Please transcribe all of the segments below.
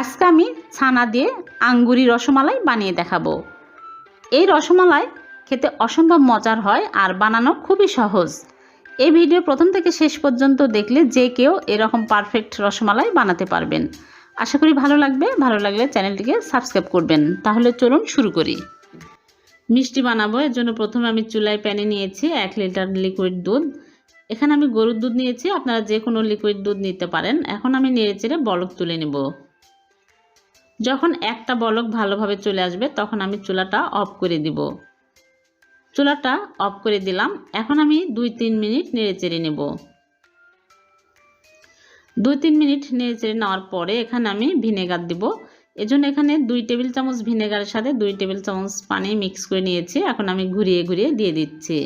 আজকে আমি ছানা দিয়ে আঙ্গুরি রসমালাই বানিয়ে দেখাবো। এই রসমালাই খেতে অসম্ভব মজার হয় আর বানানো খুবই সহজ। এই ভিডিও প্রথম থেকে শেষ পর্যন্ত দেখলে যে কেউ এরকম পারফেক্ট রসমালাই বানাতে পারবেন। আশা করি ভালো লাগবে। ভালো লাগলে চ্যানেলটিকে সাবস্ক্রাইব করবেন। তাহলে চলুন শুরু করি। মিষ্টি বানাবো। এর জন্য প্রথমে আমি চুলায় প্যানে নিয়েছি এক লিটার লিকুইড দুধ। এখানে আমি গরুর দুধ নিয়েছি। আপনারা যে কোনো লিকুইড দুধ নিতে পারেন। এখন আমি নেড়ে চেড়ে বলক তুলে নেব। যখন একটা বলক ভালোভাবে চলে আসবে, তখন আমি চুলাটা অফ করে দিব। চুলাটা অফ করে দিলাম। এখন আমি দুই তিন মিনিট নেড়ে চেড়ে নেব। দুই তিন মিনিট নেড়ে চেড়ে নেওয়ার পরে এখানে আমি ভিনেগার দিব। এজন্য এখানে দুই টেবিল চামচ ভিনেগারের সাথে দুই টেবিল চামচ পানি মিক্স করে নিয়েছি। এখন আমি ঘুরিয়ে ঘুরিয়ে দিয়ে দিচ্ছি।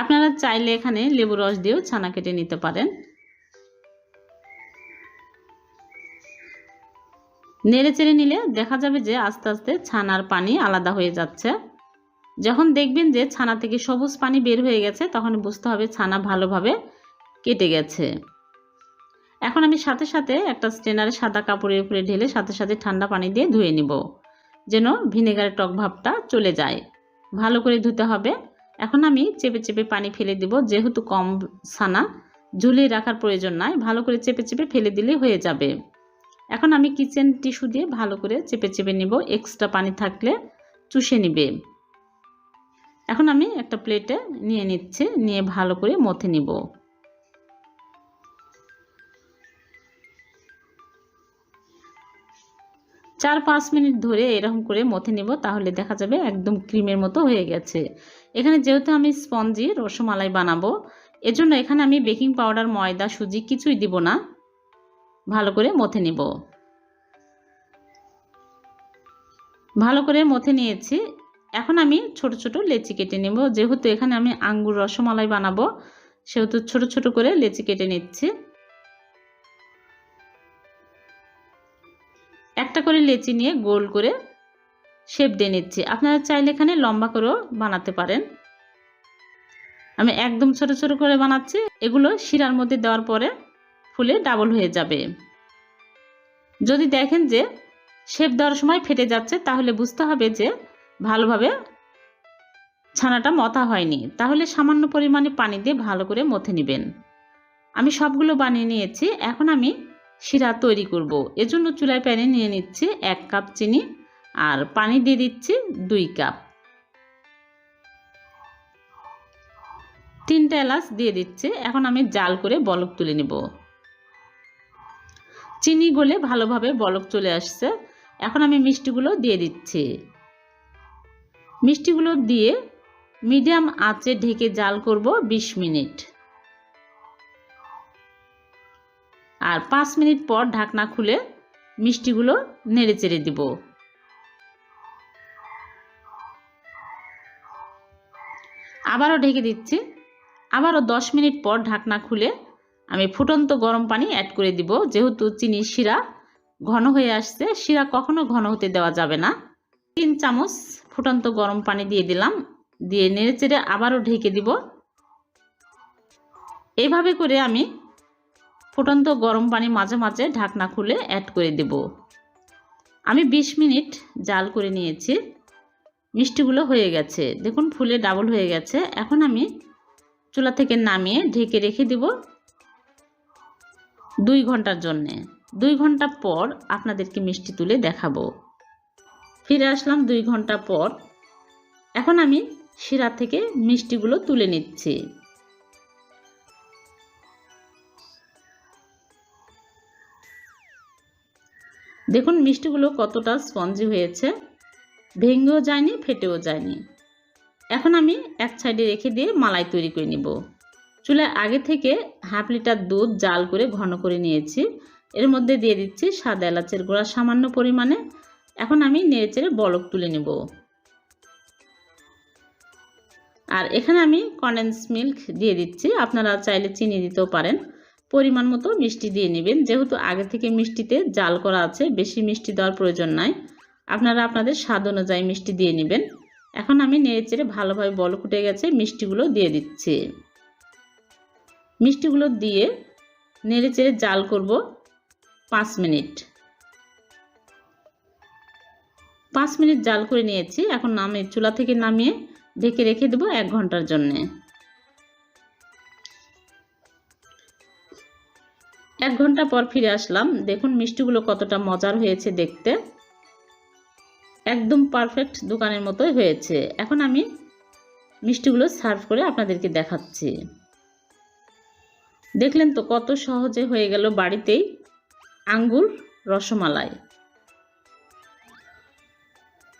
আপনারা চাইলে এখানে লেবু রস দিয়েও ছানা কেটে নিতে পারেন। নেড়ে চেড়ে নিলে দেখা যাবে যে আস্তে আস্তে ছানার পানি আলাদা হয়ে যাচ্ছে। যখন দেখবেন যে ছানা থেকে সবুজ পানি বের হয়ে গেছে, তখন বুঝতে হবে ছানা ভালোভাবে কেটে গেছে। এখন আমি সাথে সাথে একটা স্টেনারে সাদা কাপড়ের উপরে ঢেলে সাথে সাথে ঠান্ডা পানি দিয়ে ধুয়ে নিব, যেন ভিনেগারের টক ভাবটা চলে যায়। ভালো করে ধুতে হবে। এখন আমি চেপে চেপে পানি ফেলে দিব, যেহেতু কম ছানা, ঝুলিয়ে রাখার প্রয়োজন নাই। ভালো করে চেপে চেপে ফেলে দিলে হয়ে যাবে। এখন আমি কিচেন টিস্যু দিয়ে ভালো করে চেপে চেপে নিব। এক্সট্রা পানি থাকলে চুষে নিবে। এখন আমি একটা প্লেটে নিয়ে নিচ্ছি, নিয়ে ভালো করে মথে নিব। চার পাঁচ মিনিট ধরে এরকম করে মথে নেব, তাহলে দেখা যাবে একদম ক্রিমের মতো হয়ে গেছে। এখানে যেহেতু আমি স্পঞ্জি রসমালাই বানাবো, এজন্য এখানে আমি বেকিং পাউডার ময়দা, সুজি কিছুই দিব না। ভালো করে মথে নেব। ভালো করে মথে নিয়েছি। এখন আমি ছোট ছোট লেচি কেটে নেব। যেহেতু এখানে আমি আঙ্গুর রসমালাই বানাবো, সেহেতু ছোট ছোট করে লেচি কেটে নিচ্ছি। একটা করে লেচি নিয়ে গোল করে শেপ দিয়ে নিচ্ছি। আপনারা চাইলে এখানে লম্বা করেও বানাতে পারেন। আমি একদম ছোট ছোট করে বানাচ্ছি। এগুলো শিরার মধ্যে দেওয়ার পরে ফুলে ডাবল হয়ে যাবে। যদি দেখেন যে শেপ দেওয়ার সময় ফেটে যাচ্ছে, তাহলে বুঝতে হবে যে ভালোভাবে ছানাটা মথা হয়নি। তাহলে সামান্য পরিমাণে পানি দিয়ে ভালো করে মথে নেবেন। আমি সবগুলো বানিয়ে নিয়েছি। এখন আমি শিরা তৈরি করব। এজন্য চুলায় প্যানে নিয়ে নিচ্ছি এক কাপ চিনি আর পানি দিয়ে দিচ্ছি দুই কাপ। তিনটা এলাচ দিয়ে দিচ্ছি। এখন আমি জাল করে বলক তুলে নেব। চিনি গলে ভালোভাবে বলক চলে আসছে। এখন আমি মিষ্টিগুলো দিয়ে দিচ্ছি। মিষ্টিগুলো দিয়ে মিডিয়াম আঁচে ঢেকে জাল করব ২০ মিনিট। আর পাঁচ মিনিট পর ঢাকনা খুলে মিষ্টিগুলো নেড়ে চেড়ে দিব। আবারও ঢেকে দিচ্ছি। আবারও দশ মিনিট পর ঢাকনা খুলে আমি ফুটন্ত গরম পানি অ্যাড করে দিব। যেহেতু চিনি শিরা ঘন হয়ে আসছে, শিরা কখনো ঘন হতে দেওয়া যাবে না। তিন চামচ ফুটন্ত গরম পানি দিয়ে দিলাম। দিয়ে নেড়ে চেড়ে আবারও ঢেকে দিব। এইভাবে করে আমি ফুটন্ত গরম পানি মাঝে মাঝে ঢাকনা খুলে অ্যাড করে দেব। আমি ২০ মিনিট জাল করে নিয়েছি। মিষ্টিগুলো হয়ে গেছে। দেখুন, ফুলে ডাবল হয়ে গেছে। এখন আমি চুলা থেকে নামিয়ে ঢেকে রেখে দেব। দুই ঘণ্টার জন্যে। দুই ঘণ্টা পর আপনাদেরকে মিষ্টি তুলে দেখাবো। ফিরে আসলাম দুই ঘণ্টা পর। এখন আমি শিরা থেকে মিষ্টিগুলো তুলে নিচ্ছি। দেখুন মিষ্টিগুলো কতটা স্পঞ্জি হয়েছে। ভেঙেও যায়নি, ফেটেও যায়নি। এখন আমি এক সাইডে রেখে দিয়ে মালাই তৈরি করে নিব। চুলায় আগে থেকে হাফ লিটার দুধ জাল করে ঘন করে নিয়েছি। এর মধ্যে দিয়ে দিচ্ছি সাদা এলাচের গুঁড়া সামান্য পরিমাণে। এখন আমি নেড়েচেড়ে বলক তুলে নেব। আর এখানে আমি কন্ডেন্স মিল্ক দিয়ে দিচ্ছি। আপনারা চাইলে চিনি দিতেও পারেন। পরিমাণ মতো মিষ্টি দিয়ে নেবেন। যেহেতু আগে থেকে মিষ্টিতে জাল করা আছে, বেশি মিষ্টি দেওয়ার প্রয়োজন নাই। আপনারা আপনাদের স্বাদ অনুযায়ী মিষ্টি দিয়ে নেবেন। এখন আমি নেড়ে চেড়ে ভালোভাবে বল ফুটে গেছে, মিষ্টিগুলো দিয়ে দিচ্ছি। মিষ্টিগুলো দিয়ে নেড়ে চেড়ে জাল করব পাঁচ মিনিট। পাঁচ মিনিট জাল করে নিয়েছি, এখন আমি চুলা থেকে নামিয়ে ঢেকে রেখে দেবো এক ঘণ্টার জন্যে। এক ঘণ্টা পর ফিরে আসলাম, দেখুন মিষ্টিগুলো কতটা মজার হয়েছে দেখতে। একদম পারফেক্ট দোকানের মতোই হয়েছে। এখন আমি মিষ্টিগুলো সার্ভ করে আপনাদেরকে দেখাচ্ছি। দেখলেন তো কত সহজে হয়ে গেল বাড়িতেই আঙ্গুর, রসমালাই।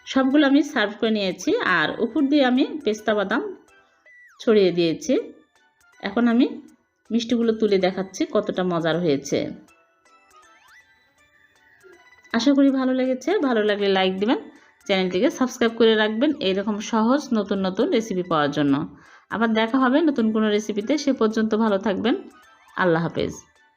সবগুলো আমি সার্ভ করে নিয়েছি আর উপর দিয়ে আমি পেস্তা বাদাম ছড়িয়ে দিয়েছি। এখন আমি মিষ্টিগুলো তুলে দেখাচ্ছি কতটা মজার হয়েছে। আশা করি ভালো লেগেছে। ভালো লাগলে লাইক দিবেন, চ্যানেলটিকে সাবস্ক্রাইব করে রাখবেন এইরকম সহজ নতুন নতুন রেসিপি পাওয়ার জন্য। আবার দেখা হবে নতুন কোনো রেসিপিতে। সে পর্যন্ত ভালো থাকবেন। আল্লাহ হাফেজ।